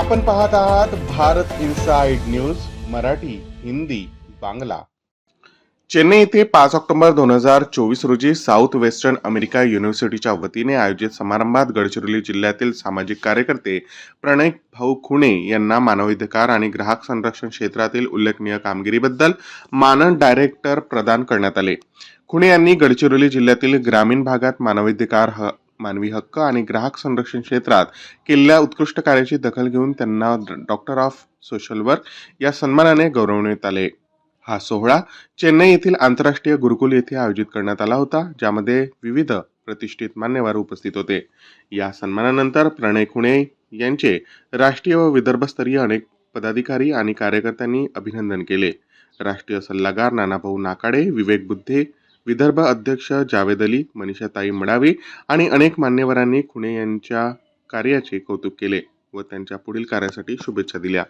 आपण पाहत आहात भारत इन्साइड न्यूज मराठी हिंदी बांगला. चेन्नई येथे पाच ऑक्टोबर दोन हजार चोवीस रोजी साऊथ वेस्टर्न अमेरिका युनिव्हर्सिटीच्या वतीने आयोजित समारंभात गडचिरोली जिल्ह्यातील सामाजिक कार्यकर्ते प्रणय भाऊ खुणे यांना मानवाधिकार आणि ग्राहक संरक्षण क्षेत्रातील उल्लेखनीय कामगिरीबद्दल मानद डायरेक्टर प्रदान करण्यात आले. खुणे यांनी गडचिरोली जिल्ह्यातील ग्रामीण भागात मानवाधिकार ह मानवी हक्क आणि ग्राहक संरक्षण क्षेत्रात केलेल्या उत्कृष्ट कार्याची दखल घेऊन त्यांना डॉक्टर ऑफ सोशल वर्क या सन्मानाने गौरवण्यात आले. हा सोहळा चेन्नई येथील आंतरराष्ट्रीय गुरुकुल येथे आयोजित करण्यात आला होता ज्यामध्ये विविध प्रतिष्ठित मान्यवर उपस्थित होते. या सन्मानानंतर प्रणय खुणे यांचे राष्ट्रीय व विदर्भस्तरीय अनेक पदाधिकारी आणि कार्यकर्त्यांनी अभिनंदन केले. राष्ट्रीय सल्लागार नानाभाऊ नाकाडे विवेक बुद्धे विदर्भ अध्यक्ष जावेद अली मनीषाताई मडावी आणि अनेक मान्यवरांनी खुणे यांच्या कार्याचे कौतुक केले व त्यांच्या पुढील कार्यासाठी शुभेच्छा दिल्या.